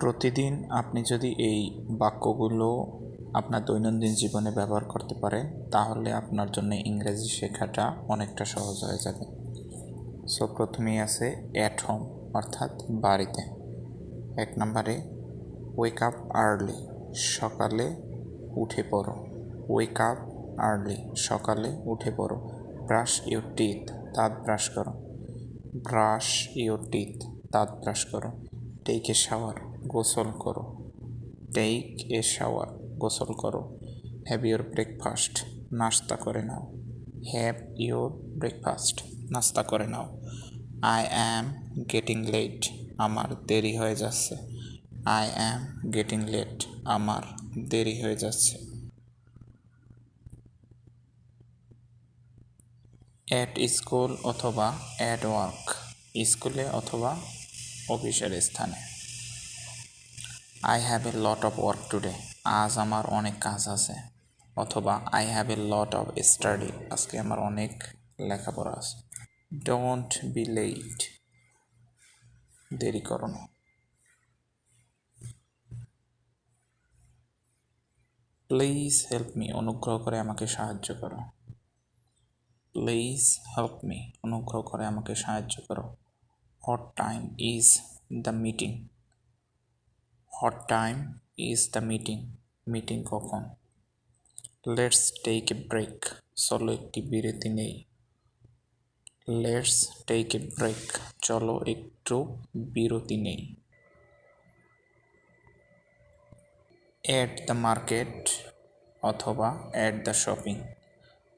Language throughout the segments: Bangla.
প্রতিদিন আপনি যদি এই বাক্যগুলো আপনার দৈনন্দিন জীবনে ব্যবহার করতে পারেন, তাহলে আপনার জন্য ইংরেজি শেখাটা অনেকটা সহজ হয়ে যাবে। সো প্রথমেই আছে অ্যাট হোম অর্থাৎ বাড়িতে। এক নম্বরে ওয়েক আপ আর্লি সকালে উঠে পড়ো। ওয়েক আপ আর্লি সকালে উঠে পড়ো। ব্রাশ ইউর টিথ দাঁত ব্রাশ করো। ব্রাশ ইউর টিথ দাঁত ব্রাশ করো। টেক এ শাওয়ার গোসল করো। টেক এ শাওয়ার গোসল করো। হ্যাভ ইউর ব্রেকফাস্ট নাস্তা করে নাও। হ্যাভ ইউর ব্রেকফাস্ট নাস্তা করে নাও। আই অ্যাম গেটিং লেট আমার দেরি হয়ে যাচ্ছে। আই অ্যাম গেটিং লেট আমার দেরি হয়ে যাচ্ছে। অ্যাট স্কুল অথবা অ্যাট ওয়ার্ক স্কুলে অথবা অফিসের স্থানে। I have a lot of work today আজ আমার অনেক কাজ আছে। অথবা I have a lot of study আজকে আমার অনেক লেখাপড়া আছে। ডোন্ট বি লেট দেরি করো না। প্লিজ হেল্প মি অনুগ্রহ করে আমাকে সাহায্য করো। প্লিজ হেল্প মি অনুগ্রহ করে আমাকে সাহায্য করো। What time is the meeting what time is the meeting meeting কখন? লেটস টেক এ ব্রেক চলো একটি বিরতি নেই। লেটস টেক এ ব্রেক চলো একটু বিরতি নেই। অ্যাট দ্য মার্কেট অথবা অ্যাট দ্য শপিং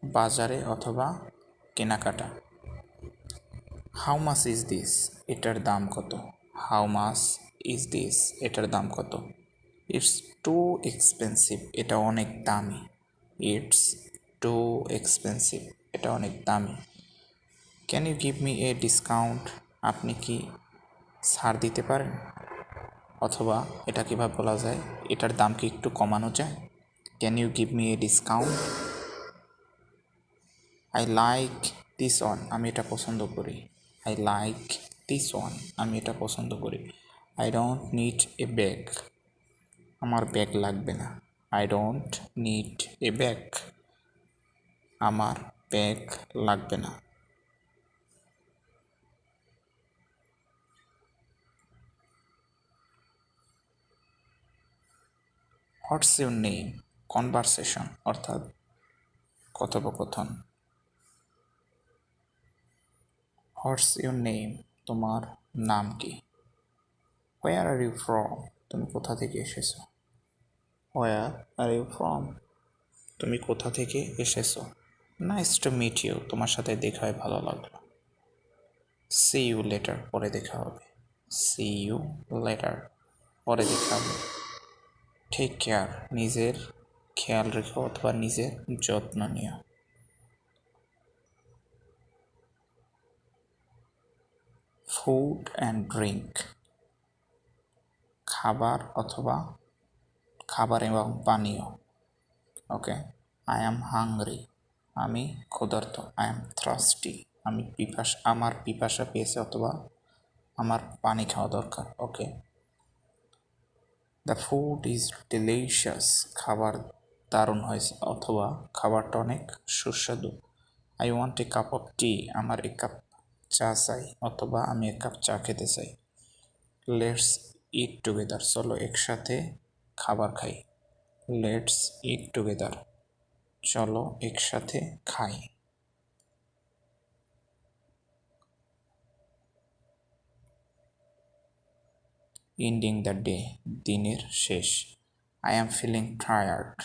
বাজারে অথবা কেনাকাটা। হাউ মাস ইজ দিস এটার দাম কত? হাউ মাস ইজ দিস এটার দাম কত? ইটস টু এক্সপেন্সিভ এটা অনেক দামি। ইটস টু এক্সপেন্সিভ এটা অনেক দামি। Can you give me a discount আপনি কি ছাড় দিতে পারেন? অথবা এটা কীভাবে বলা যায়? এটার দাম কি একটু কমানো যায়? Can you give me a discount I like this one আমি এটা পছন্দ করি। আই লাইক দিস ওয়ান আমি এটা পছন্দ করি। I don't need a bag আমার ব্যাগ লাগবে না। I don't need a bag আমার ব্যাগ লাগবে না। হোয়াটস ইউর নেম কনভারসেশন অর্থাৎ কথোপকথন। হোয়াটস ইউর নেম তোমার নাম কি? হোয়ার আর ইউ ফ্রম তুমি কোথা থেকে এসেছ? হোয়ার আর ইউ ফ্রম তুমি কোথা থেকে এসেছ? নাইস টু মিট ইউ তোমার সাথে দেখা হয় ভালো লাগল। সি ইউ লেটার পরে দেখা হবে। সি ইউ লেটার পরে দেখা হবে। টেক কেয়ার নিজের খেয়াল রেখো অথবা নিজের যত্ন নিও। ফুড অ্যান্ড ড্রিঙ্ক খাবার অথবা খাবার এবং পানীয়। ওকে আই অ্যাম হাংরি আমি ক্ষুধার্ত। আই অ্যাম থ্রাস্টি আমি পিপাস আমার পিপাসা পেয়েছে অথবা আমার পানি খাওয়া দরকার। Okay the food is delicious খাবার দারুণ হয়েছে। অথবা খাবারটা অনেক সুস্বাদু। I want a cup of tea আমার এক কাপ চা চাই। অথবা আমি এক কাপ চা খেতে চাই। লেটস ইট টুগেদার চলো একসাথে খাবার খাই। লেটস ইট টুগেদার চলো একসাথে খাই। ইন্ডিং দ্য ডে দিনের শেষ। আই অ্যাম ফিলিং টায়ার্ড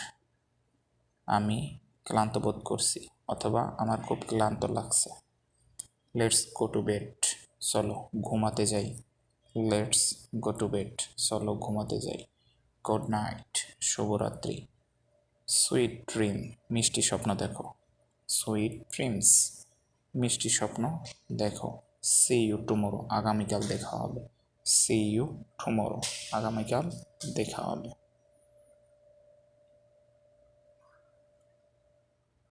আমি ক্লান্ত বোধ করছি, অথবা আমার খুব ক্লান্ত লাগছে। লেটস গো টু বেড চলো ঘুমাতে যাই। Let's go to bed. চলো ঘুমাতে যাই। গুড নাইট, শুভরাত্রি। সুইট ড্রিম, মিষ্টি স্বপ্ন দেখো। সুইট ড্রিমস, মিষ্টি স্বপ্ন দেখো। সি ইউ টুমোরো, আগামীকাল দেখা হবে। সি ইউ টুমোরো, আগামীকাল দেখা হবে।